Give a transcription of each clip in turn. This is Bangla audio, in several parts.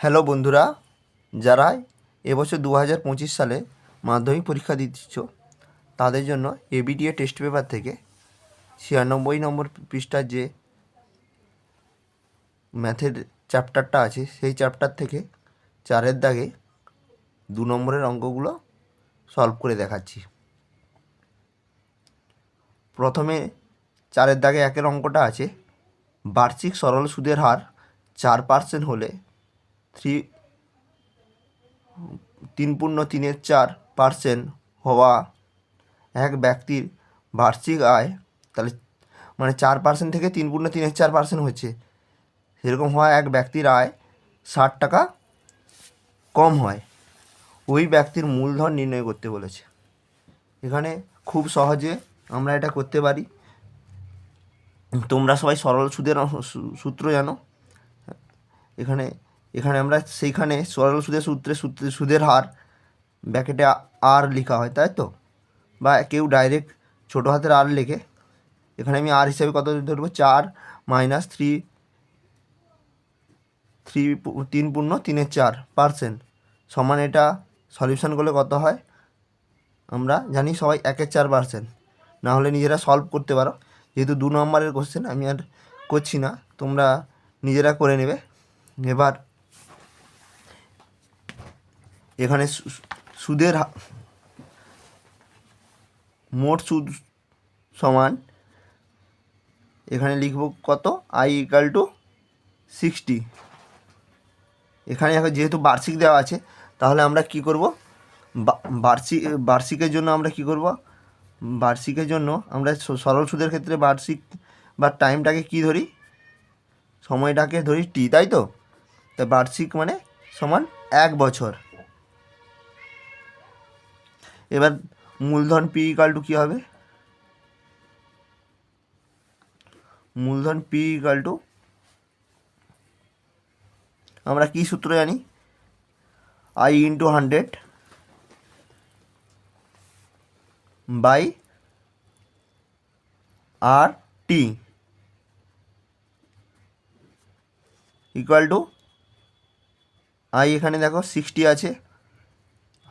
হ্যালো বন্ধুরা, যারা এবছর দু হাজার পঁচিশ সালে মাধ্যমিক পরীক্ষা দিচ্ছ, তাদের জন্য এবিটিএ টেস্ট পেপার থেকে ছিয়ানব্বই নম্বর পৃষ্ঠার যে ম্যাথের চ্যাপ্টারটা আছে, সেই চ্যাপ্টার থেকে চারের দাগে দু নম্বরের অঙ্কগুলো সলভ করে দেখাচ্ছি। প্রথমে চারের দাগে একের অঙ্কটা আছে, বার্ষিক সরল সুদের হার চার পার্সেন্ট হলে থ্রি, তিন পূর্ণ তিনের চার পার্সেন্ট হওয়া এক ব্যক্তির বার্ষিক আয়, তাহলে মানে চার পার্সেন্ট থেকে তিন পূর্ণ তিনের চার পার্সেন্ট হচ্ছে সেরকম হওয়া এক ব্যক্তির আয় ষাট টাকা কম হয়। ওই ব্যক্তির মূলধন নির্ণয় করতে বলেছে। এখানে খুব সহজে আমরা এটা করতে পারি। তোমরা সবাই সরল সুদের সূত্র জানো। এখানে এখানে আমরা সেইখানে সরল সুদের সূত্রে সুদের হার ব্যাকেটে আর লেখা হয়, তাই তো? বা কেউ ডাইরেক্ট ছোটো হাতের আর লেখে। এখানে আমি আর হিসাবে কত ধরবো? চার মাইনাস থ্রি থ্রি তিন পূর্ণ তিনের চার পার্সেন্ট সমান এটা সলিউশন করলে কত হয়? আমরা জানি সবাই একের চার পার্সেন্ট না হলে নিজেরা সলভ করতে পারো। যেহেতু দু নম্বরের কোশ্চেন আমি আর করছি না। তোমরা নিজেরা করে নেবে। এবার এখানে সুদের মোট সুদ সমান, এখানে লিখব কত? আই ইকাল টু সিক্সটি এখানে যেহেতু বার্ষিক দেওয়া আছে, তাহলে আমরা কি করব? বার্ষিক বার্ষিকের জন্য আমরা কি করব? বার্ষিকের জন্য আমরা সরল সুদের ক্ষেত্রে বার্ষিক বা টাইমটাকে কি ধরি? সময়টাকে ধরি টি তাই তো? তা বার্ষিক মানে সমান এক বছর। এবার মূলধন পি ইকাল টু কী হবে? মূলধন পি ইকাল টু আমরা কি সূত্র জানি? I into hundred by R T equal to I এখানে দেখো সিক্সটি আছে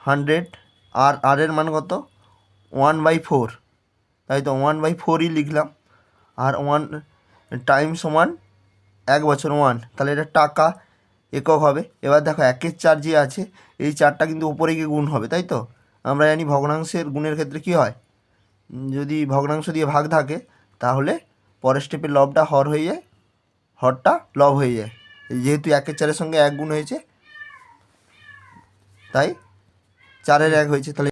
হান্ড্রেড আর আর এর মান কত? ওয়ান বাই ফোর তাই তো ওয়ান বাই ফোরই লিখলাম। আর ওয়ান টাইম সমান এক বছর ওয়ান তাহলে এটা টাকা একক হবে। এবার দেখো একের চার যে আছে, এই চারটা কিন্তু উপরে গিয়ে গুণ হবে, তাই তো? আমরা জানি ভগ্নাংশের গুণের ক্ষেত্রে কী হয়? যদি ভগ্নাংশ দিয়ে ভাগ থাকে, তাহলে পরের স্টেপে লবটা হর হয়ে যায়, হরটা লব হয়ে যায়। যেহেতু একের চারের সঙ্গে এক গুণ হয়েছে, তাই চারের এক হয়েছে, তাহলে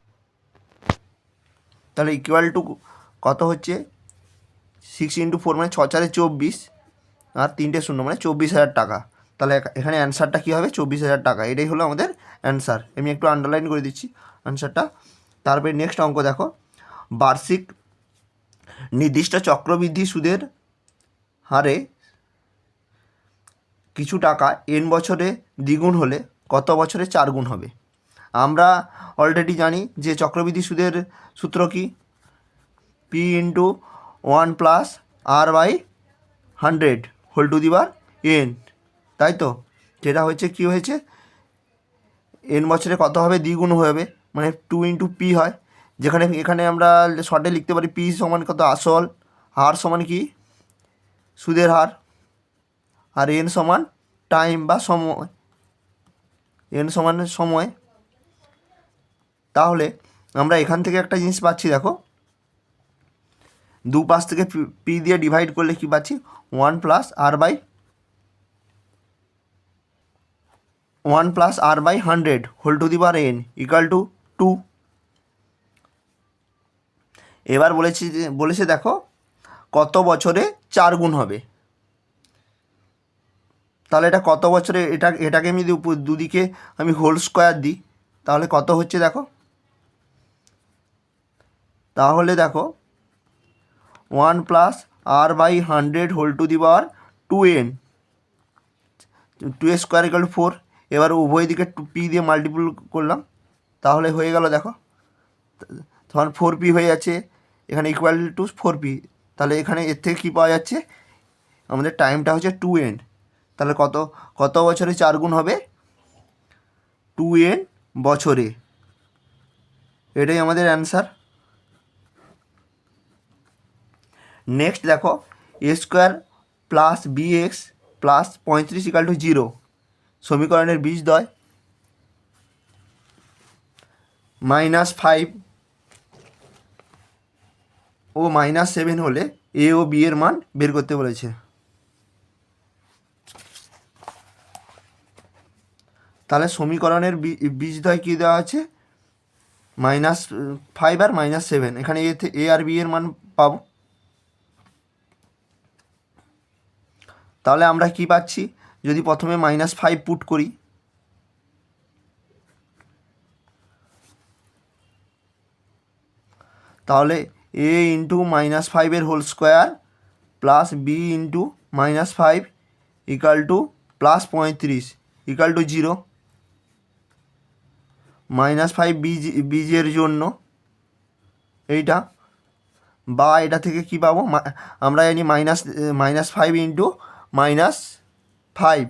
তাহলে ইকুয়াল টু কত হচ্ছে? সিক্স ইন্টু ফোর মানে ছ চারে চব্বিশ, আর তিনটে শূন্য মানে চব্বিশ হাজার টাকা। তাহলে এখা- এখানে অ্যান্সারটা কী হবে? চব্বিশ হাজার টাকা। এটাই হলো আমাদের অ্যান্সার আমি একটু আন্ডারলাইন করে দিচ্ছি অ্যান্সারটা তারপরে নেক্সট অঙ্ক দেখো। বার্ষিক নির্দিষ্ট চক্রবৃদ্ধি সুদের হারে কিছু টাকা এন বছরে দ্বিগুণ হলে কত বছরে চার গুণ হবে? আমরা অলরেডি জানি যে চক্রবৃদ্ধি সুদের সূত্র কি? P into one plus R by hundred whole to the power N তাই তো? যেটা হয়েছে কি হয়েছে? এন বছরে কত হবে? দ্বিগুণ হবে। মানে টু ইন্টু পি হয়। যেখানে, এখানে আমরা শর্টে লিখতে পারি পি সমান কত? আসল। হার সমান কি? সুদের হার। আর এন সমান টাইম বা সময়। এন সমান সময়। তাহলে আমরা এখান থেকে একটা জিনিস পাচ্ছি, দেখো। দু পাশ থেকে পি দিয়ে ডিভাইড করলে কি পাচ্ছি? One plus R by one plus R by hundred whole to the power N equal to two এবার বলেছি বলেছে দেখো, কত বছরে চার গুণ হবে? তাহলে এটা কত বছরে, এটা, এটাকে আমি দুদিকে আমি হোল স্কোয়ার দিই। তাহলে কত হচ্ছে দেখো? তাহলে দেখো one plus R by hundred whole to the power two N two A square equal four এবার উভয় দিকে টু পি দিয়ে মাল্টিপুল করলাম, তাহলে হয়ে গেল দেখো, তখন ফোর পি হয়ে যাচ্ছে, এখানে ইকুয়াল টু ফোর পি তাহলে এখানে এর থেকে কী পাওয়া যাচ্ছে? আমাদের টাইমটা হচ্ছে টু এন তাহলে কত কত বছরে চার গুণ হবে? টু এন বছরে। এটাই আমাদের অ্যান্সার নেক্সট দেখো A square plus B X plus পঁয়ত্রিশ ইকাল টু জিরো সমীকরণের বীজদ্বয় মাইনাস ফাইভ ও মাইনাস সেভেন হলে এ ও বি এর মান বের করতে বলেছে। তাহলে সমীকরণের বী- বীজদ্বয় কী দেওয়া আছে? মাইনাস ফাইভ আর মাইনাস সেভেন এখানে এ আর বি এর মান পাবো। তাহলে আমরা কি পাচ্ছি? যদি প্রথমে মাইনাস ফাইভ পুট করি। তাহলে এ ইন্টু মাইনাস ফাইভের whole square plus B into minus five equal to plus পঁয়ত্রিশ equal to zero minus five বিজ বীজের জন্য এইটা। বা এটা থেকে কি পাবো? আমরা জানি minus minus five into minus five.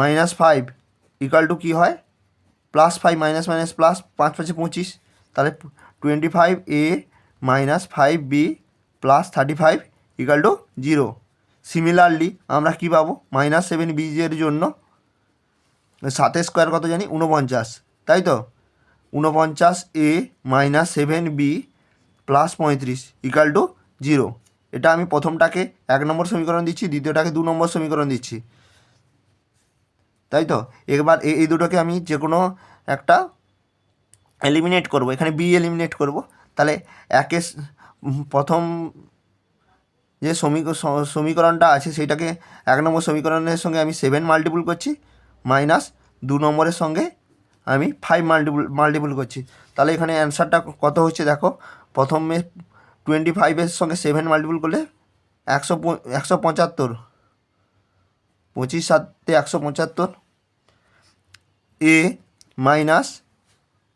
Minus five equal to কী হয়? Plus five minus minus plus পাঁচ পাঁচে পঁচিশ। তাহলে twenty five A minus five B plus thirty five equal to zero similarly আমরা কী পাবো? মাইনাস সেভেন বিজের জন্য সাতের স্কোয়ার কত জানি? উনপঞ্চাশ তাই তো? উনপঞ্চাশ A minus seven B plus পঁয়ত্রিশ ইকাল টু জিরো এটা আমি প্রথমটাকে এক নম্বর সমীকরণ দিচ্ছি, দ্বিতীয়টাকে দু নম্বর সমীকরণ দিচ্ছি। তাই তো? এবার এই দুটোকে আমি যে কোনো একটা এলিমিনেট করব। এখানে বি এলিমিনেট করব। তাহলে একে প্রথম যে সমীক সমীকরণটা আছে, সেইটাকে এক নম্বর সমীকরণের সঙ্গে আমি সেভেন মাল্টিপুল করছি মাইনাস দু নম্বরের সঙ্গে আমি ফাইভ মাল্টিপুল মাল্টিপুল করছি। তাহলে এখানে অ্যান্সারটা কত হচ্ছে দেখো? প্রথমে টোয়েন্টি ফাইভের সঙ্গে সেভেন মাল্টিপুল করলে একশো একশো পঁচাত্তর। পঁচিশ সাতে একশো পঁচাত্তর। এ মাইনাস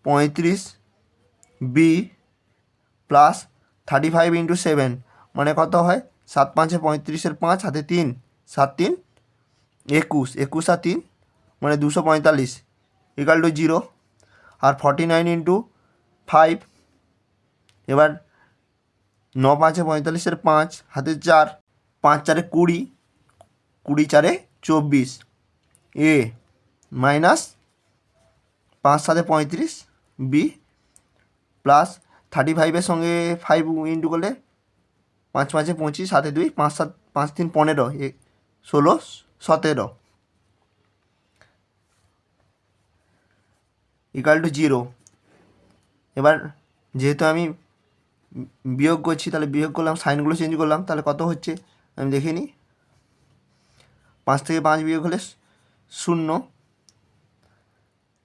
পঁয়ত্রিশ B plus thirty five into seven মানে কত হয়? সাত পাঁচে পঁয়ত্রিশের পাঁচ হাতে তিন, সাত তিন, একুশ একুশ আর তিন মানে দুশো পঁয়তাল্লিশ ইকাল টু জিরো আর ফর্টি নাইন ইন্টু ফাইভ এবার ন পাঁচে পঁয়তাল্লিশের পাঁচ হাতে চার, পাঁচ চারে কুড়ি কুড়ি চারে চব্বিশ। এ, মাইনাস পাঁচ সাতে পঁয়ত্রিশ, বি, প্লাস থার্টি ফাইভের সঙ্গে ফাইভ ইন্টু করলে পাঁচ পাঁচে পঁচিশ, সাতে দুই, পাঁচ সাত, পাঁচ তিন পনেরো, এ, ষোলো, সতেরো। ইকাল টু জিরো এবার যেহেতু আমি বিয়োগ করছি, তাহলে বিয়োগ করলাম, সাইনগুলো চেঞ্জ করলাম, তাহলে কত হচ্ছে? আমি দেখে নিই। পাঁচ থেকে পাঁচ বিয়োগ হলে শূন্য।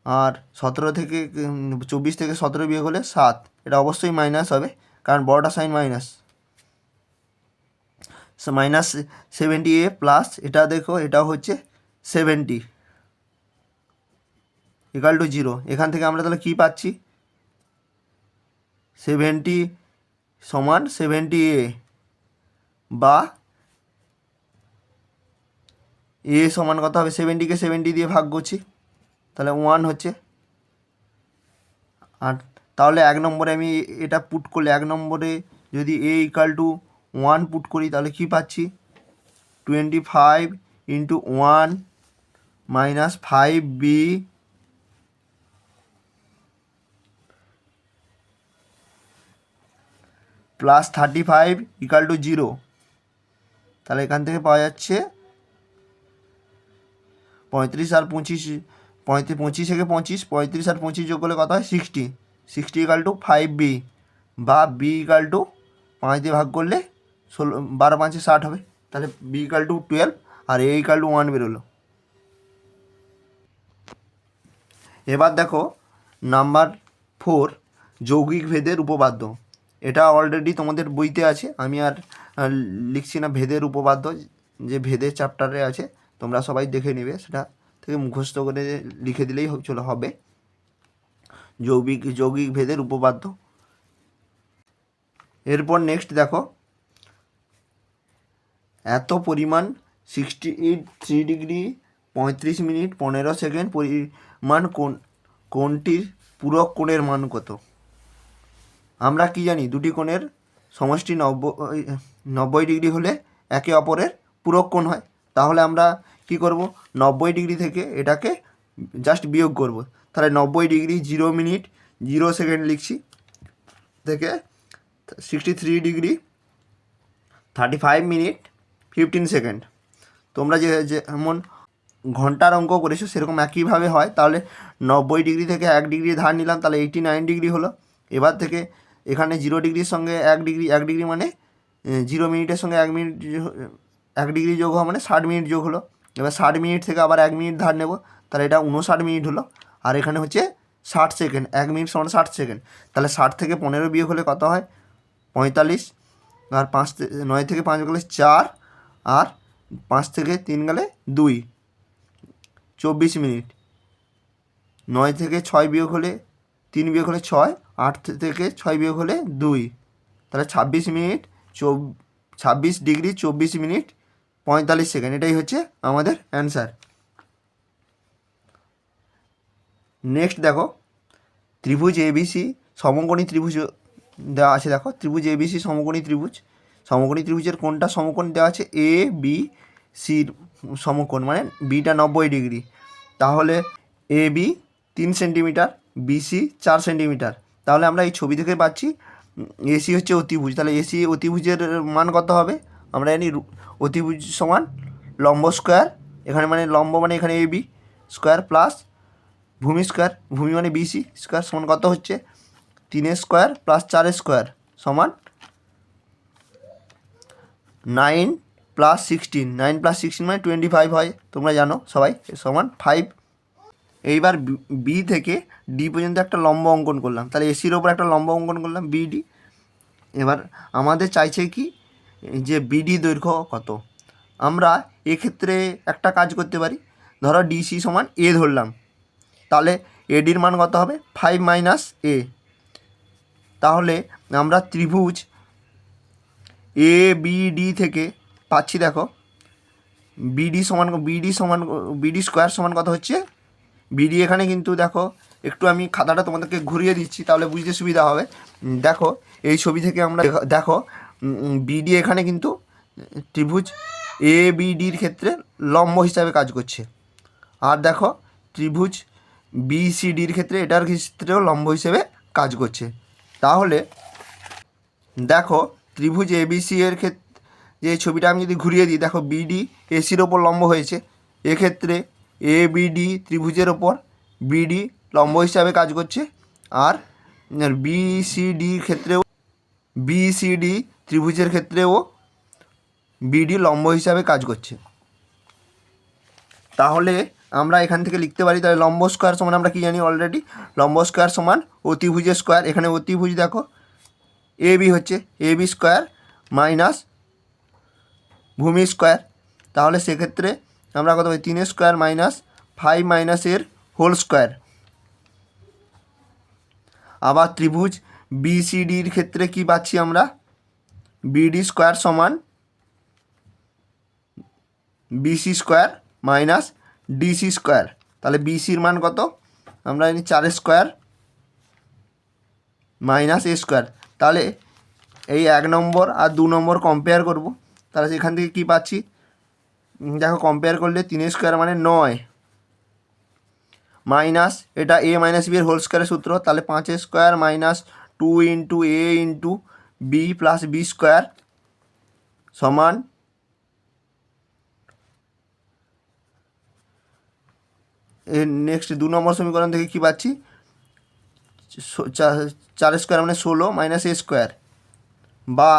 আর সতেরো থেকে চব্বিশ থেকে সতেরো বিয়োগ হলে সাত। এটা অবশ্যই মাইনাস হবে, কারণ বড়টা sign minus minus seventy A plus এটা দেখো এটাও হচ্ছে সেভেন্টি ইকাল টু জিরো এখান থেকে আমরা তাহলে কী পাচ্ছি? সেভেন্টি সমান সেভেন্টি এ বা এ সমান কত হবে? সেভেন্টিকে সেভেন্টি দিয়ে ভাগ করছি। তাহলে ওয়ান হচ্ছে। আর তাহলে এক নম্বরে আমি এটা পুট করলে, এক নম্বরে যদি A equal to one put করি, তাহলে কী পাচ্ছি? Twenty five into one minus five B plus thirty five equal to zero তাহলে এখান থেকে পাওয়া যাচ্ছে পঁয়ত্রিশ আর পঁচিশ, পঁয়ত্রিশ, পঁচিশ থেকে পঁচিশ, পঁয়ত্রিশ আর পঁচিশ যোগ করলে কত হয়? Sixty sixty equal to five B বা বি ইকাল টু পাঁচ দিয়ে ভাগ করলে ষোলো, বারো পাঁচে ষাট হবে। তাহলে বি ইকাল টু টুয়েলভ আর এ ইকাল টু ওয়ান বেরোলো। এবার দেখো নাম্বার ফোর যৌগিক ভেদের উপপাদ্য। এটা অলরেডি তোমাদের বইতে আছে। আমি আর লিখছি না ভেদের উপপাদ্য, যে ভেদের চ্যাপ্টারে আছে, তোমরা সবাই দেখে নেবে। সেটা থেকে মুখস্থ করে লিখে দিলেই চলে হবে। যৌগিক যৌগিক ভেদের উপপাদ্য। এরপর নেক্সট দেখো। এত পরিমাণ সিক্সটি এইট থ্রি ডিগ্রি পঁয়ত্রিশ মিনিট পনেরো সেকেন্ড পরিমাণ কোন কোনটির পূরক কোণের মান কত? আমরা কি জানি, দুটি কোণের সমষ্টি নব্বই নব্বই ডিগ্রি হলে একে অপরের পূরক কোণ হয়। তাহলে আমরা কি করব? নব্বই ডিগ্রি থেকে এটাকে জাস্ট বিয়োগ করব। তাহলে নব্বই degree zero minute, zero second লিখছি। থেকে sixty three degree thirty five minute fifteen second. তোমরা যে যেমন ঘণ্টার অঙ্ক করেছ, সেরকম একইভাবে হয়। তাহলে নব্বই ডিগ্রি থেকে এক ডিগ্রি ধার নিলাম, তাহলে এইটি নাইন ডিগ্রি হলো। এবার থেকে এখানে জিরো ডিগ্রির সঙ্গে এক ডিগ্রি এক ডিগ্রি মানে জিরো মিনিটের সঙ্গে এক মিনিট এক ডিগ্রি যোগ হওয়া মানে ষাট মিনিট যোগ হলো। এবার ষাট মিনিট থেকে আবার এক মিনিট ধার নেব, তাহলে এটা উনষাট মিনিট হলো। আর এখানে হচ্ছে ষাট সেকেন্ড এক মিনিট সমান ষাট সেকেন্ড তাহলে ষাট থেকে পনেরো বিয়োগ হলে কত হয়? পঁয়তাল্লিশ। আর পাঁচ নয় থেকে পাঁচ গেলে চার, আর পাঁচ থেকে তিন গেলে দুই। চব্বিশ মিনিট নয় থেকে ছয় বিয়োগ হলে তিন বিয়োগ হলে ছয় আট থেকে ছয় বিয়োগ হলে দুই। তাহলে ছাব্বিশ মিনিট, চব, ছাব্বিশ ডিগ্রি, চব্বিশ মিনিট, পঁয়তাল্লিশ সেকেন্ড। এটাই হচ্ছে আমাদের অ্যান্সার। নেক্সট দেখো, ত্রিভুজ এবিসি সমকোণী ত্রিভুজ দেওয়া আছে। দেখো, ত্রিভুজ এবিসি সমকোণী ত্রিভুজ। সমকোণী ত্রিভুজের কোনটা সমকোণ দেওয়া আছে? এ বি সির সমকোণ মানে বিটা নব্বই ডিগ্রি। তাহলে এ বি তিন সেন্টিমিটার বিসি চার সেন্টিমিটার। তাহলে আমরা এই ছবি থেকে পাচ্ছি এসি হচ্ছে অতিভুজ। তাহলে এসি অতিভুজের মান কত হবে? আমরা জানি অতিভুজ সমান লম্ব স্কোয়ার এখানে মানে লম্ব মানে এখানে এ বি স্কোয়ার প্লাস ভূমি স্কোয়ার ভূমি মানে বিসি স্কোয়ার সমান কত হচ্ছে? তিনের স্কোয়ার প্লাস চারের স্কোয়ার সমান nine plus sixteen nine plus sixteen মানে টোয়েন্টি ফাইভ হয়, তোমরা জানো সবাই, সমান ফাইভ এইবার বি থেকে ডি পর্যন্ত একটা লম্ব অঙ্কন করলাম। তাহলে এসির ওপর একটা লম্ব অঙ্কন করলাম বিডি এবার আমাদের চাইছে কি? যে বিডি দৈর্ঘ্য কত? আমরা এক্ষেত্রে একটা কাজ করতে পারি। ধরো ডিসি সমান এ ধরলাম। তাহলে এডির মান কত হবে? ফাইভ মাইনাস এ তাহলে আমরা ত্রিভুজ এ বি ডি থেকে পাচ্ছি দেখো। বিডি সমান বিডি সমান বিডি স্কোয়ার সমান কত হচ্ছে? বিডি এখানে কিন্তু দেখো, একটু আমি খাতাটা তোমাদেরকে ঘুরিয়ে দিচ্ছি, তাহলে বুঝতে সুবিধা হবে। দেখো, এই ছবি থেকে আমরা দেখো বিডি এখানে কিন্তু ত্রিভুজ এ বিডির ক্ষেত্রে লম্ব হিসাবে কাজ করছে। আর দেখো, ত্রিভুজ বিসিডির ক্ষেত্রে এটার ক্ষেত্রেও লম্ব হিসেবে কাজ করছে। তাহলে, দেখো, ত্রিভুজ এ এবিসি এর ক্ষেত্রে যে ছবিটা আমি যদি ঘুরিয়ে দিই, দেখো বিডি এসির ওপর লম্ব হয়েছে। এক্ষেত্রে এ বিডি ত্রিভুজের ওপর বিডি লম্ব হিসাবে কাজ করছে, আর বিসিডির ক্ষেত্রেও বিসিডি ত্রিভুজের ক্ষেত্রেও বিডি লম্ব হিসাবে কাজ করছে। তাহলে আমরা এখান থেকে লিখতে পারি, তাহলে লম্ব স্কোয়ার সমান আমরা কি জানি অলরেডি লম্ব স্কোয়ার সমান অতিভুজের স্কোয়ার এখানে অতিভুজ দেখো। এ বি হচ্ছে এ বি স্কোয়ার মাইনাস ভূমি স্কোয়ার তাহলে সেক্ষেত্রে আমরা কত পাই? তিনের স্কোয়ার মাইনাস ফাইভ মাইনাসের হোল স্কোয়ার আবার ত্রিভুজ বিসিডির ক্ষেত্রে কি পাচ্ছি আমরা? বিডি স্কোয়ার সমান BC square minus DC square তাহলে বিসির মান কত? আমরা জানি চারের স্কোয়ার মাইনাস এ স্কোয়ার তাহলে এই এক নম্বর আর দু নম্বর কম্পেয়ার করব। তাহলে সেখান থেকে কি পাচ্ছি? দেখো কম্পেয়ার করলে তিনের স্কোয়ার মানে নয়। মাইনাস এটা এ মাইনাস বি এর হোল স্কোয়ারের সূত্র, তাহলে পাঁচের square minus two into A into B plus B square সমান নেক্সট দু নম্বর সমীকরণ থেকে কি পাচ্ছি? চার স্কোয়ার মানে ষোলো মাইনাস এ স্কোয়ার বা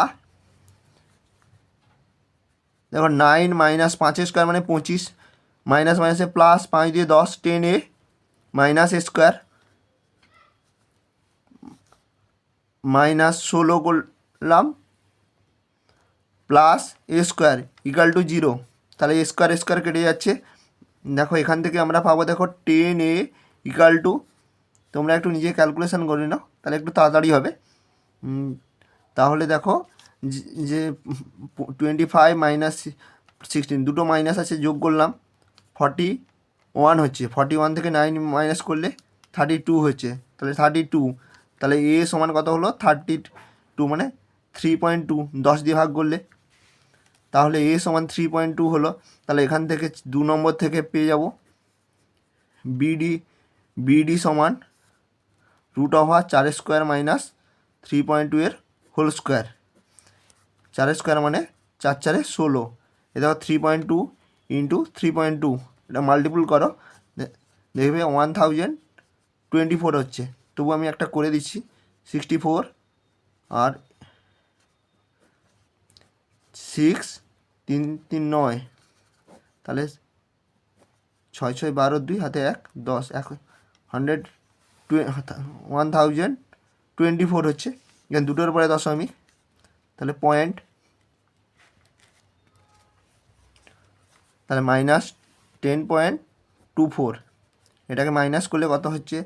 দেখো নাইন মাইনাস পাঁচের স্কোয়ার মানে পঁচিশ মাইনাস মাইনাসে প্লাস পাঁচ দিয়ে দশ ten A minus square minus ষোলো করলাম plus A square equal to zero তাহলে এ স্কোয়ার স্কোয়ার কেটে যাচ্ছে। দেখো এখান থেকে আমরা পাবো দেখো টেন এ ইকাল টু তোমরা একটু নিজে ক্যালকুলেশন করে নাও, তাহলে একটু তাড়াতাড়ি হবে। তাহলে দেখো যে- টোয়েন্টি ফাইভ মাইনাস সিক্সটিন দুটো মাইনাস আছে যোগ করলাম ফর্টি ওয়ান হচ্ছে। ফর্টি ওয়ান থেকে নাইন মাইনাস করলে থার্টি টু হচ্ছে। তাহলে থার্টি টু তাহলে এ সমান কত হলো? থার্টি টু মানে থ্রি পয়েন্ট টু দশ দিয়ে ভাগ করলে। তাহলে এ সমান থ্রি পয়েন্ট টু হলো। তাহলে এখান থেকে দু নম্বর থেকে পেয়ে যাব। বিডি বিডি সমান রুট ওভার চার square minus three point two এর হোল স্কোয়ার চার স্কোয়ার মানে চার চারে ষোলো। এ দেখো three point two into three point two এটা মাল্টিপুল করো। দেখবে ওয়ান থাউজেন্ড টোয়েন্টি ফোর হচ্ছে। তবু আমি একটা করে দিচ্ছি। সিক্সটি ফোর আর সিক্স তিন তিন, নয়। তাহলে ছয় ছয়, বারো, দুই, হাতে এক, দশ, এক hundred one thousand twenty four হচ্ছে। এখানে দুটোর পরে দশমিক তাহলে পয়েন্ট তাহলে minus ten point two four এটাকে মাইনাস করলে কত হচ্ছে?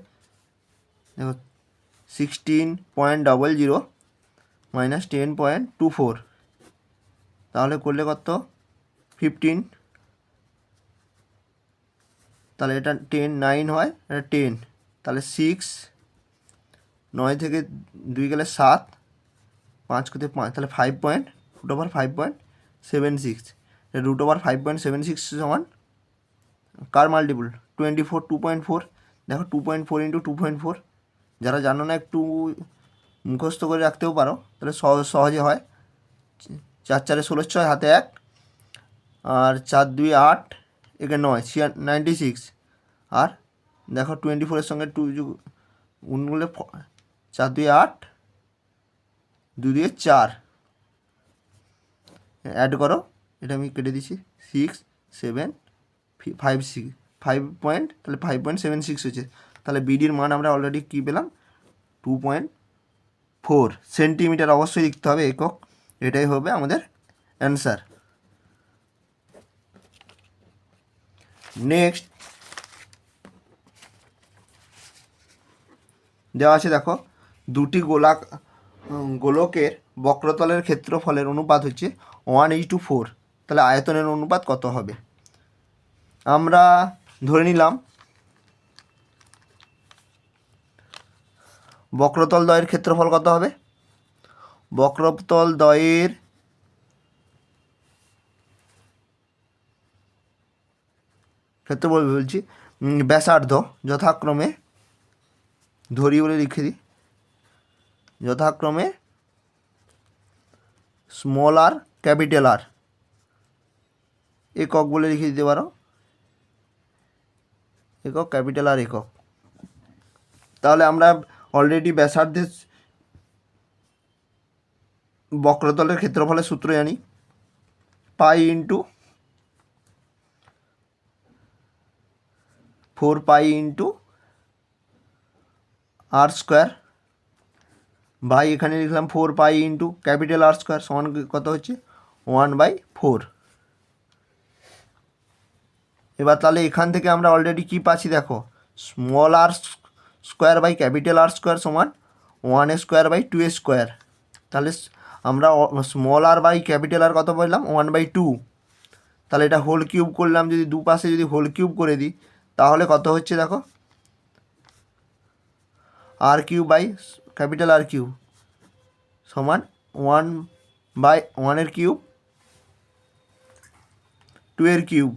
দেখো sixteen point double zero minus ten point two four তাহলে করলে কত? ফিফটিন তাহলে এটা টেন নাইন হয়, এটা টেন তাহলে সিক্স নয় থেকে দুই গেলে সাত, পাঁচ কোথায় পাঁচ। তাহলে five point root over five point seven six root over five point seven six সমান কার multiple twenty four two point four দেখো two point four into two point four যারা জানো না, একটু মুখস্থ করে রাখতেও পারো। তাহলে সহজ সহজে হয়। চার চারে ষোলো, ছয়, হাতে এক। আর চার, দুই, আট, একে নয়, ছিয়া নাইনটি সিক্স আর দেখো টোয়েন্টি ফোরের সঙ্গে টু ফ- চার, দুই, আট দু দিয়ে চার। অ্যাড করো। এটা আমি কেটে দিচ্ছি। Six seven five six five point তাহলে ফাইভ পয়েন্ট সেভেন সিক্স হচ্ছে তাহলে বিডির মান আমরা অলরেডি কী পেলাম? টু পয়েন্ট ফোর সেন্টিমিটার অবশ্যই লিখতে হবে একক। এটাই হবে আমাদের অ্যান্সার নেক্সট দেওয়া আছে দেখো, দুটি গোলাক, গোলকের বক্রতলের ক্ষেত্রফলের অনুপাত হচ্ছে ওয়ান এইচ টু ফোর তাহলে আয়তনের অনুপাত কত হবে? আমরা ধরে নিলাম, বক্রতল দ্বয়ের ক্ষেত্রফল কত হবে? বক্রতল দ্বয়ের ক্ষেত্রফল বলছি ব্যাসার্ধ যথাক্রমে, ধরি বলে লিখে দিই, যথাক্রমে, স্মল আর ক্যাপিটাল আর একক বলে লিখে দিতে পারো। একক, ক্যাপিটাল আর একক। তাহলে আমরা অলরেডি ব্যাসার্ধের বক্রতলের ক্ষেত্রফলের সূত্র জানি। Pi into four pi into R square. By এখানে লিখলাম four pi into capital R square সমান কত হচ্ছে? One by four. এবার তাহলে এখান থেকে আমরা অলরেডি কী পাচ্ছি দেখো? Small R square by capital R square সমান one square by two square তাহলে আমরা small R by capital R কত বললাম ওয়ান বাই টু তাহলে এটা হোল কিউব করলাম, যদি দুপাশে যদি হোল কিউব করে দিই, তাহলে কত হচ্ছে দেখো? R cube by capital R cube সমান ওয়ান বাই ওয়ানের কিউব টু এর cube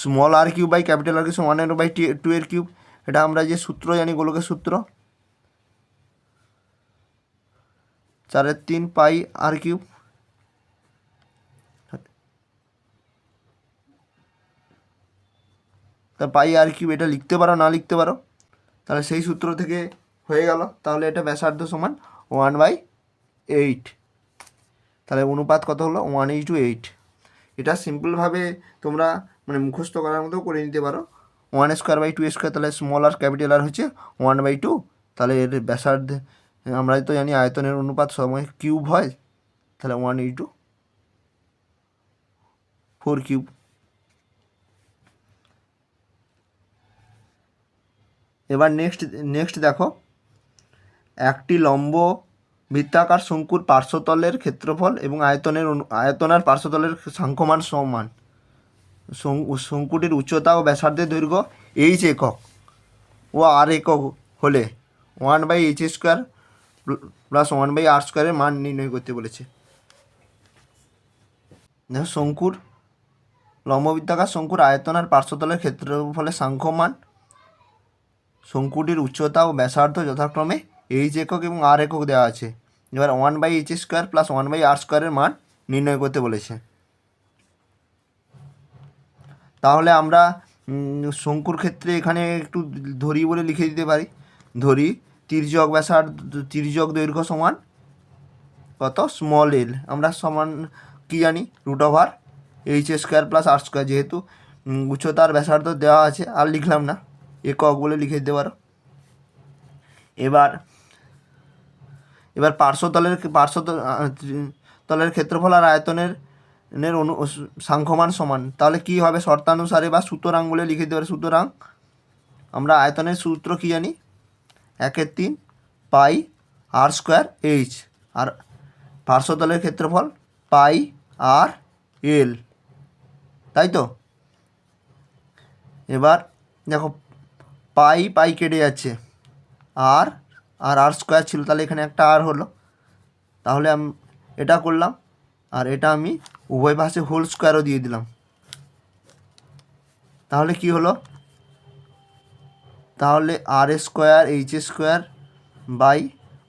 small R cube by capital R cube সমান ওয়ানের বাই টু এর কিউব এটা আমরা যে সূত্র জানি গোলকের সূত্র। চারের তিন পাই আর কিউব তা পাই আর কিউব এটা লিখতে পারো, না লিখতে পারো? তাহলে সেই সূত্র থেকে হয়ে গেল। তাহলে এটা ব্যাসার্ধ সমান ওয়ান বাই এইট তাহলে অনুপাত কত হলো? ওয়ান এইট টু এইট এটা সিম্পলভাবে তোমরা মানে মুখস্থ করার মতো করে নিতে পারো। One square by two square তাহলে স্মল আর ক্যাপিটাল আর হচ্ছে ওয়ান বাই টু তাহলে এর ব্যাসার্ধ, আমরা তো জানি আয়তনের অনুপাত সময় কিউব হয়। তাহলে one eight two four cube এবার নেক্সট নেক্সট দেখো। একটি লম্ব বৃত্তাকার শঙ্কুর পার্শ্বতলের ক্ষেত্রফল এবং আয়তনের আয়তন আর পার্শ্বতলের সাংখ্যমান সমান। শঙ্কুটির উচ্চতা ও ব্যাসার্ধের দৈর্ঘ্য এইচ একক। ও আর একক হলে one by H square plus one by R স্কোয়ারের মান নির্ণয় করতে বলেছে। শঙ্কুর লম্ববৃত্তাকার শঙ্কুর আয়তন আর পার্শ্বতলের ক্ষেত্রফলের সাংখ্যমান শঙ্কুটির উচ্চতা ও ব্যাসার্ধ যথাক্রমে এইচ একক এবং আর একক দেওয়া আছে। এবার one by H square plus one by R স্কোয়ারের মান নির্ণয় করতে বলেছে। তাহলে আমরা শঙ্কুর ক্ষেত্রে এখানে একটু ধরি বলে লিখে দিতে পারি। ধরি, তির্যক ব্যাসার্ধ, তির্যক দৈর্ঘ্য সমান কত? স্মল এল আমরা সমান কি জানি? Root over H square plus R square যেহেতু উচ্চতার ব্যাসার্ধ দেওয়া আছে, আর লিখলাম না। একক বলে লিখে দিতে পারো। এবার এবার পার্শ্বতলের পার্শ্ব তলের ক্ষেত্রফল আর আয়তনের নের অনু সাংখ্যমান সমান। তাহলে কি হবে? শর্তানুসারে বা সুতরাং বলে লিখে দিতে পারে সুতরাং? আমরা আয়তনের সূত্র কি জানি? একের তিন পাই আর স্কোয়ার এইচ। আর পার্শ্বতলের ক্ষেত্রফল পাই আর এল। তাই তো? এবার দেখো, পাই পাই কেটে যাচ্ছে। আর আর আর স্কোয়ার ছিল, তাহলে এখানে একটা আর হলো। তাহলে আমি, এটা করলাম। আর এটা আমি উভয় পাশে হোল স্কোয়ারও দিয়ে দিলাম। তাহলে কি হলো? তাহলে R square H square by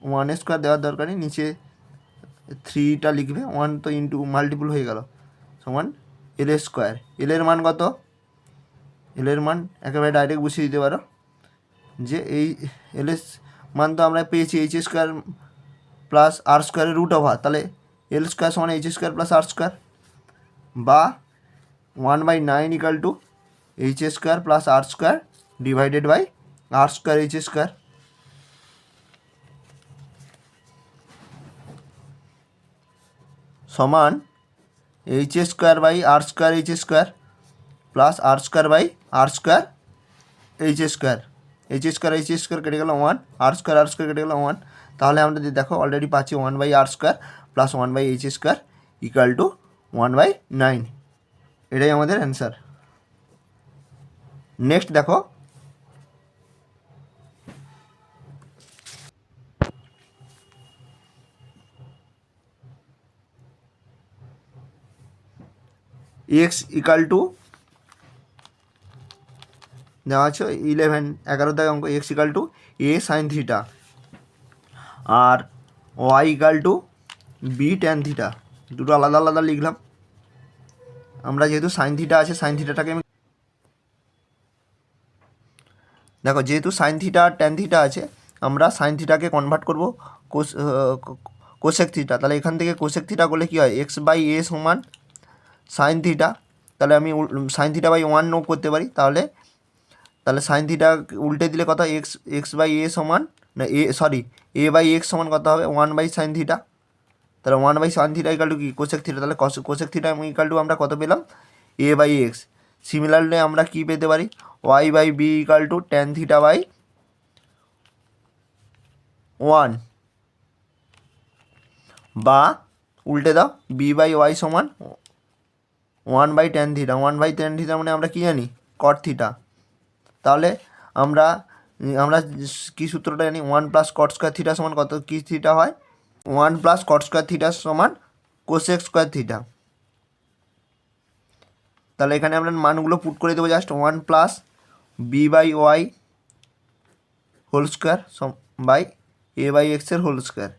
one square দেওয়ার দরকারই নিচে থ্রিটা লিখবে ওয়ান তো ইন্টু মাল্টিপুল হয়ে গেল। সমান এল স্কোয়ার এলের মান কত? এলের মান একেবারে ডাইরেক্ট বসিয়ে দিতে পারো। যে এই এল এস মান তো আমরা পেয়েছি এইচ স্কোয়ার প্লাস আর স্কোয়ারের রুট ওভার তাহলে এল স্কোয়ার সমান H square plus R square বা one by nine equal to H square plus R square divided by R square H square সমান H square by R square H square plus R square by R square H square H square H square কেটে square one R square R square কেটে গেল ওয়ান তাহলে আমরা যদি দেখো অলরেডি পাচ্ছি one by R square plus one by H square equal to one by nine এটাই আমাদের অ্যান্সার নেক্সট দেখো। এক্স ইকাল টু দেওয়া আছে ইলেভেন এগারো থেকে অঙ্ক X equal to A sine theta R Y equal to B tan theta দুটো আলাদা আলাদা লিখলাম। আমরা যেহেতু সাইন থিটা আছে সাইন থিটাটাকে আমি দেখো, যেহেতু সাইন থিটা আর ট্যান থিটা আছে, আমরা সাইন থিটাকে কনভার্ট করব কোস কোসেক থিটা তাহলে এখান থেকে কোসেক থিটা করলে কী হয়? এক্স বাই এ সমান সাইন থিটা তাহলে আমি সাইন থিটা বাই ওয়ান নো করতে পারি। তাহলে তাহলে সাইন থিটা উল্টে দিলে কত এক্স এক্স বাই এ সমান না A sorry A by X সমান কত হবে? ওয়ান বাই সাইন থিটা তাহলে one by sine theta equal to কি? কোসেক থিটা তাহলে কোশেক থিটা ইকাল টু আমরা কত পেলাম? এ বাই এক্স সিমিলারলি আমরা কি পেতে পারি? Y by b equal to tan theta by one বা উল্টে দাও বি বাই ওয়াই সমান one by tan theta one by tan theta মানে আমরা কী জানি? কট থিটা তাহলে আমরা আমরা কী সূত্রটা জানি? One plus cot square theta সমান কত? কী থিটা হয়? ওয়ান প্লাস কট স্কোয়ার থিটার সমান কোসেক স্কোয়ার থিটা। তাহলে এখানে আমরা মানগুলো পুট করে দেবো just one plus b by y whole square by a by এক্সের হোল স্কোয়ার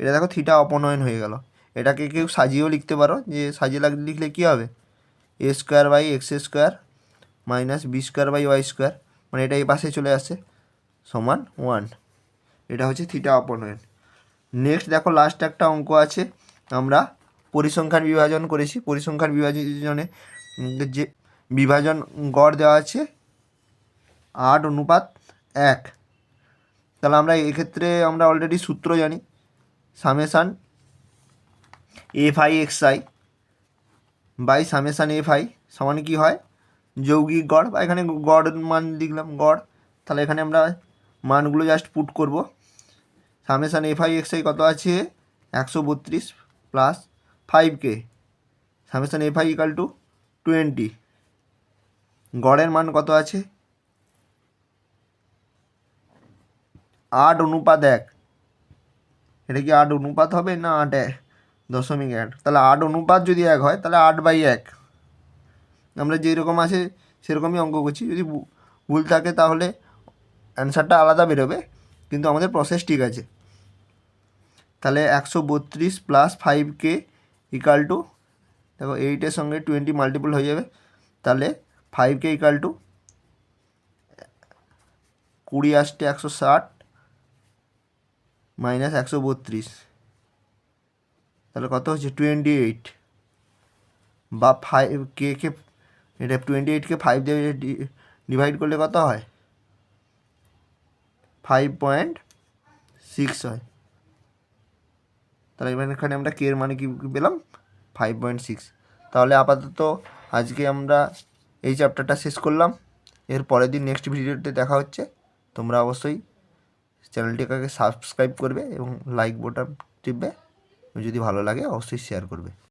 এটা দেখো থিটা অপনয়ন হয়ে গেল। এটাকে কেউ সাজিয়েও লিখতে পারো যে সাজিয়ে লাগ লিখলে কী হবে? A square by x square minus b square by y square মানে এটা এই পাশে চলে আসে। সমান ওয়ান এটা হচ্ছে থিটা অপনয়ন। নেক্সট দেখো লাস্ট একটা অঙ্ক আছে। আমরা পরিসংখ্যান বিভাজন করেছি। পরিসংখ্যান বিভাজনে যে বিভাজন গড় দেওয়া আছে, আট অনুপাত এক। তাহলে আমরা এক্ষেত্রে আমরা অলরেডি সূত্র জানি। Summation f i x i by summation f i সমান কী হয়? যৌগিক গড়। বা এখানে গড় মান লিখলাম, গড়। তাহলে এখানে আমরা মানগুলো জাস্ট পুট করব। Summation f i x i কত আছে? একশো বত্রিশ plus five K summation f i equal to twenty গড়ের মান কত আছে? আট অনুপাত এক। এটা কি আট অনুপাত হবে না আট দশমিক এক? তাহলে আট অনুপাত যদি এক হয়, তাহলে আট বাই এক। আমরা যেরকম আছে, সেরকমই অঙ্ক করছি। যদি ভুল থাকে তাহলে অ্যান্সারটা আলাদা বেরোবে। কিন্তু আমাদের প্রসেস ঠিক আছে। তাহলে একশো বত্রিশ প্লাস ফাইভ কে ইকাল টু দেখো এইটের সঙ্গে টোয়েন্টি মাল্টিপল হয়ে যাবে। তাহলে ফাইভ কে ইকাল টু কুড়ি আসতে একশো ষাট মাইনাস একশো বত্রিশ। তাহলে কত হচ্ছে? টোয়েন্টি এইট বা ফাইভ কে কে, এটা টোয়েন্টি এইটকে ফাইভ দিয়ে ডিভাইড করলে কত হয়? ফাইভ পয়েন্ট সিক্স হয়। তাহলে এবার এখানে আমরা কে এর মানে কি পেলাম? ফাইভ পয়েন্ট সিক্স তাহলে আপাতত আজকে আমরা এই চ্যাপ্টারটা শেষ করলাম। এর পরের দিন নেক্সট ভিডিওতে দেখা হচ্ছে। তোমরা অবশ্যই চ্যানেলটিকে সাবস্ক্রাইব করবে এবং লাইক বোটাম টিপবে। যদি ভালো লাগে অবশ্যই শেয়ার করবে।